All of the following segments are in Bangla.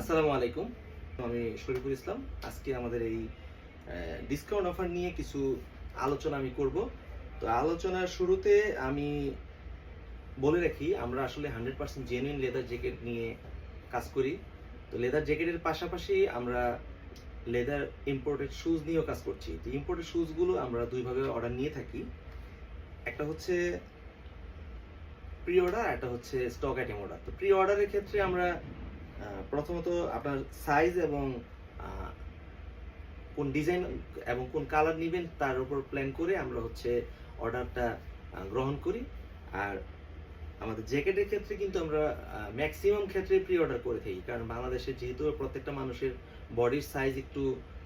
আসসালামু আলাইকুম। আমি শরীফুল ইসলাম। আজকে আমাদের এই ডিসকাউন্ট অফার নিয়ে কিছু আলোচনা আমি করব। তো আলোচনার শুরুতে আমি বলে রাখি, আমরা আসলে hundred percent genuine leather jacket নিয়ে কাজ করি। তো লেদার জ্যাকেটের পাশাপাশি আমরা লেদার ইম্পোর্টেড শুজ নিয়েও কাজ করছি। তো ইম্পোর্টেড শুজগুলো আমরা দুইভাবে অর্ডার নিয়ে থাকি। একটা হচ্ছে প্রি অর্ডার একটা হচ্ছে স্টক আইটেম অর্ডার তো প্রি অর্ডারের ক্ষেত্রে আমরা প্রথমত আপনার সাইজ এবং কোন ডিজাইন এবং কোন কালার নেবেন তার উপর প্ল্যান করে আমরা হচ্ছে অর্ডারটা গ্রহণ করি। আর আমাদের জ্যাকেটের ক্ষেত্রে কিন্তু আমরা ম্যাক্সিমাম ক্ষেত্রে প্রি অর্ডার করে থাকি। কারণ বাংলাদেশে যেহেতু প্রত্যেকটা মানুষের বডির সাইজ একটু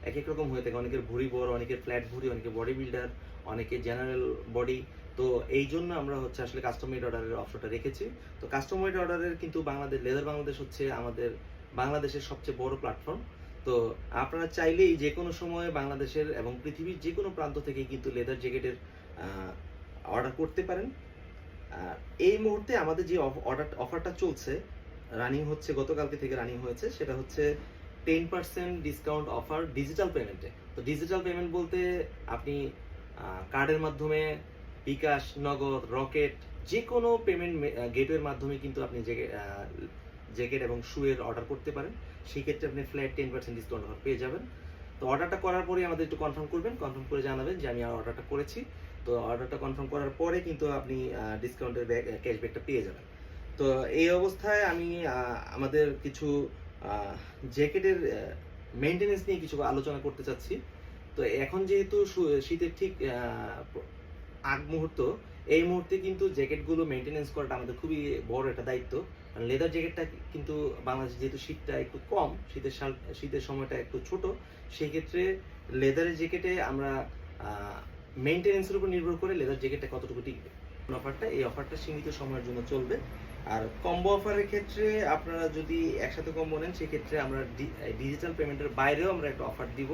এক এক রকম হয়ে থাকে। অনেকের ভুঁড়ি বড়, অনেকের ফ্ল্যাট ভুঁড়ি, অনেকে বডি বিল্ডার অনেকে জেনারেল বডি তো এই জন্য আমরা হচ্ছে আসলে কাস্টম অর্ডারের অপশনটা রেখেছি। তো কাস্টম অর্ডারের কিন্তু বাংলাদেশ লেদার বাংলাদেশ হচ্ছে আমাদের বাংলাদেশের সবচেয়ে বড় প্ল্যাটফর্ম তো আপনারা চাইলেই যে কোনো সময় বাংলাদেশের এবং পৃথিবীর যে কোনো প্রান্ত থেকে কিন্তু লেদার জ্যাকেটের অর্ডার করতে পারেন। এই মুহূর্তে আমাদের যে অর্ডার অফারটা চলছে রানিং হচ্ছে, গতকালকে থেকে রানিং হয়েছে, সেটা হচ্ছে ten percent discount offer digital পেমেন্টে তো ডিজিটাল পেমেন্ট বলতে আপনি কার্ডের মাধ্যমে বিকাশ, নগদ, রকেট যে কোনো পেমেন্ট গেটওয়ের মাধ্যমে কিন্তু আপনি জ্যাকেট এবং শুয়ের অর্ডার করতে পারেন। সেই ক্ষেত্রে আপনি flat ten percent discount offer পেয়ে যাবেন। তো অর্ডারটা করার পরে আমাদের একটু কনফার্ম করবেন। কনফার্ম করে জানাবেন যে আমি অর্ডারটা করেছি। তো অর্ডারটা কনফার্ম করার পরে কিন্তু আপনি ডিসকাউন্টের ক্যাশব্যাকটা পেয়ে যাবেন। তো এই অবস্থায় আমি আমাদের কিছু জ্যাকেটের মেনটেনেন্স নিয়ে কিছু আলোচনা করতে চাচ্ছি। তো এখন যেহেতু শীতের ঠিক আগ মুহূর্ত, এই মুহূর্তে কিন্তু জ্যাকেটগুলো মেনটেনেন্স করাটা আমাদের খুবই বড় একটা দায়িত্ব। কারণ লেদার জ্যাকেটটা কিন্তু বাংলাদেশে যেহেতু শীতটা একটু কম, শীতের সাল, শীতের সময়টা একটু ছোট, সেই ক্ষেত্রে লেদারের জ্যাকেটে আমরা মেনটেনেন্সের উপর নির্ভর করে লেদার জ্যাকেটটা কতটুকু টিকবে। অফারটা এই অফারটা সীমিত সময়ের জন্য চলবে। আর কম্বো অফারের ক্ষেত্রে আপনারা যদি একসাথে কম্বো নেন, সেক্ষেত্রে আমরা ডিজিটাল পেমেন্টের বাইরেও আমরা একটা অফার দিব।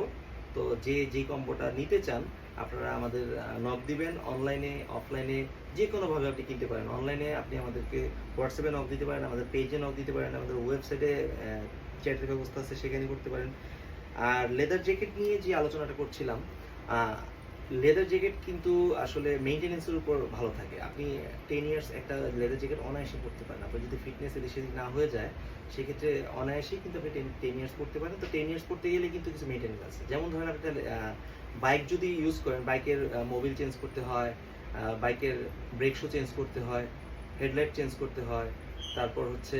তো যে যে কম্বোটা নিতে চান, আপনারা আমাদের নক দিবেন। অনলাইনে অফলাইনে যে কোনোভাবে আপনি কিনতে পারেন। অনলাইনে আপনি আমাদেরকে হোয়াটসঅ্যাপে নক দিতে পারেন, আমাদের পেজে নক দিতে পারেন, আমাদের ওয়েবসাইটে চ্যাটের ব্যবস্থা আছে, সেখানে করতে পারেন। আর লেদার জ্যাকেট নিয়ে যে আলোচনাটা করছিলাম লেদার জ্যাকেট কিন্তু আসলে মেনটেনেন্সের উপর ভালো থাকে। আপনি টেন ইয়ার্স একটা লেদার জ্যাকেট অনায়াসে পড়তে পারেন। আপনার যদি ফিটনেস এদিক না হয়ে যায়, সেক্ষেত্রে অনায়াসেই কিন্তু আপনি টেন টেন ইয়ার্স পড়তে পারেন। তো টেন ইয়ার্স পড়তে গেলে কিন্তু কিছু মেনটেনেন্স আছে। যেমন ধরেন আপনি বাইক যদি ইউজ করেন বাইকের মোবিল চেঞ্জ করতে হয় বাইকের ব্রেক শু চেঞ্জ করতে হয় হেডলাইট চেঞ্জ করতে হয়, তারপর হচ্ছে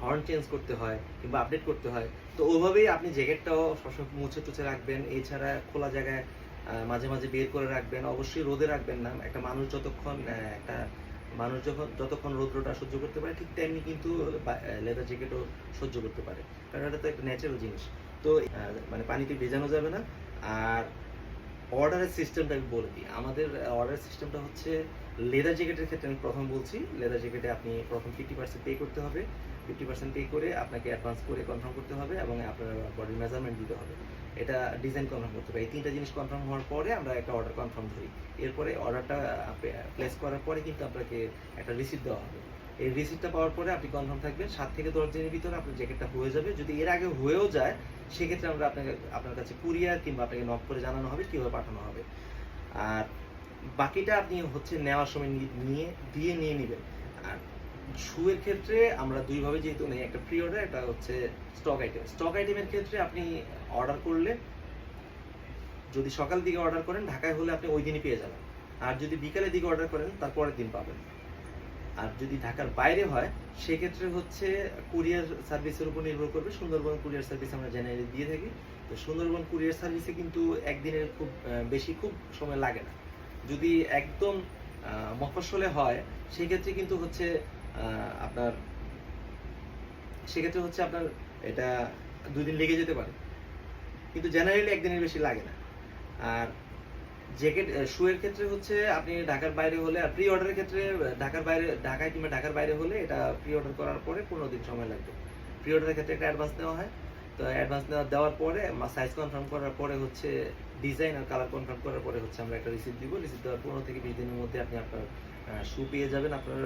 হর্ন চেঞ্জ করতে হয় কিংবা আপডেট করতে হয়। তো ওভাবেই আপনি জ্যাকেটটাও সবসময় মুছে টুছে রাখবেন। এছাড়া খোলা জায়গায় মাঝে মাঝে বের করে রাখবেন, অবশ্যই রোদে রাখবেন না। একটা মানুষ যতক্ষণ একটা মানুষ যখন যতক্ষণ রৌদ্রটা সহ্য করতে পারে, ঠিক তেমনি কিন্তু লেদার জ্যাকেটও সহ্য করতে পারে। কারণ এটা তো একটা ন্যাচারাল জিনিস। তো মানে পানিতে ভেজানো যাবে না। আর অর্ডারের সিস্টেমটা আমি বলে দিই। আমাদের অর্ডার সিস্টেমটা হচ্ছে লেদার জ্যাকেটের ক্ষেত্রে আমি প্রথম বলছি। লেদার জ্যাকেটে আপনি প্রথম ফিফটি পার্সেন্ট পে করতে হবে। ফিফটি পার্সেন্ট পে করে আপনাকে অ্যাডভান্স করে কনফার্ম করতে হবে এবং আপনার বডির মেজারমেন্ট দিতে হবে। এটা ডিজাইন কনফার্ম করতে হবে। এই তিনটা জিনিস কনফার্ম হওয়ার পরে আমরা একটা অর্ডার কনফার্ম ধরি। এরপরে অর্ডারটা প্লেস করার পরে কিন্তু আপনাকে একটা রিসিপ্ট দেওয়া হবে। এই রিসিপ্টটা পাওয়ার পরে আপনি কনফার্ম থাকবেন, সাত থেকে দশ দিনের ভিতরে আপনার জ্যাকেটটা হয়ে যাবে। যদি এর আগে হয়েও যায়, সেক্ষেত্রে আমরা আপনাকে, আপনার কাছে কুরিয়ার কিংবা আপনাকে নক করে জানানো হবে কীভাবে পাঠানো হবে। আর বাকিটা আপনি হচ্ছে নেওয়ার সময় নিয়ে, দিয়ে নিয়ে নেবেন। আর শুয়ের ক্ষেত্রে আমরা দুইভাবে যেহেতু নেই, একটা প্রি অর্ডার একটা হচ্ছে স্টক আইটেম স্টক আইটেমের ক্ষেত্রে আপনি অর্ডার করলে, যদি সকাল দিকে অর্ডার করেন, ঢাকায় হলে আপনি ওই দিনই পেয়ে যাবেন। আর যদি বিকালের দিকে অর্ডার করেন, তার পরের দিন পাবেন। আর যদি ঢাকার বাইরে হয়, সেক্ষেত্রে হচ্ছে কুরিয়ার সার্ভিসের উপর নির্ভর করবে। সুন্দরবন কুরিয়ার সার্ভিস আমরা জেনারেলি দিয়ে থাকি। তো সুন্দরবন কুরিয়ার সার্ভিসে কিন্তু একদিনের খুব বেশি খুব সময় লাগে না। যদি একদম মফস্বলে হয়, সেক্ষেত্রে কিন্তু হচ্ছে আপনার, সেক্ষেত্রে হচ্ছে আপনার এটা দুই দিন লেগে যেতে পারে। কিন্তু জেনারেলি একদিনের বেশি লাগে না। আর জ্যাকেট শুয়ের ক্ষেত্রে হচ্ছে আপনি ঢাকার বাইরে হলে, আর প্রি অর্ডারের ক্ষেত্রে ঢাকার বাইরে, ঢাকায় কিংবা ঢাকার বাইরে হলে এটা প্রি অর্ডার করার পরে পনেরো দিন সময় লাগবে। প্রি অর্ডারের ক্ষেত্রে একটা অ্যাডভান্স নেওয়া হয়। তো অ্যাডভান্স নেওয়া, দেওয়ার পরে সাইজ কনফার্ম করার পরে হচ্ছে ডিজাইন আর কালার কনফার্ম করার পরে হচ্ছে আমরা একটা রিসিপ্ট দিব। রিসিপ্ট দেওয়ার পনেরো থেকে বিশ দিনের মধ্যে আপনি আপনার শু পেয়ে যাবেন আপনার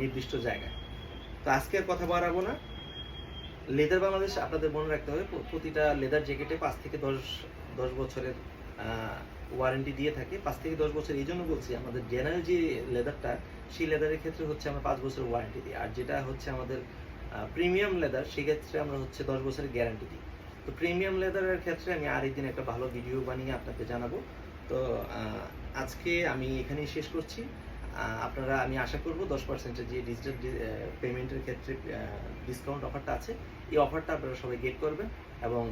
নির্দিষ্ট জায়গায়। তো আজকে আর কথা বাড়াবো না। লেদার বাংলাদেশ আপনাদের মনে রাখতে হবে প্রতিটা লেদার জ্যাকেটে পাঁচ থেকে দশ দশ বছরের ওয়ারেন্টি দিয়ে থাকে। পাঁচ থেকে দশ বছর, এই জন্য বলছি, আমাদের জেনারেল যে লেদারটা, সেই লেদারের ক্ষেত্রে হচ্ছে আমরা পাঁচ বছর ওয়ারেন্টি দিই। আর যেটা হচ্ছে আমাদের প্রিমিয়াম লেদার সেক্ষেত্রে আমরা হচ্ছে দশ বছরের গ্যারান্টি দিই। তো প্রিমিয়াম লেদারের ক্ষেত্রে আমি আরেকদিন একটা ভালো ভিডিও বানিয়ে আপনাদের জানাব। তো আজকে আমি এখানেই শেষ করছি। আপনারা, আমি আশা করব দশ পার্সেন্টের যে ডিজিটাল পেমেন্টের ক্ষেত্রে ডিসকাউন্ট অফারটা আছে, এই অফারটা আপনারা সবাই গেট করবেন এবং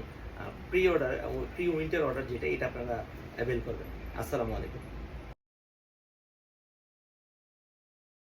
pre order pre winter order যেটা এটা আপনারা অ্যাভেল করবেন। আসসালামু আলাইকুম।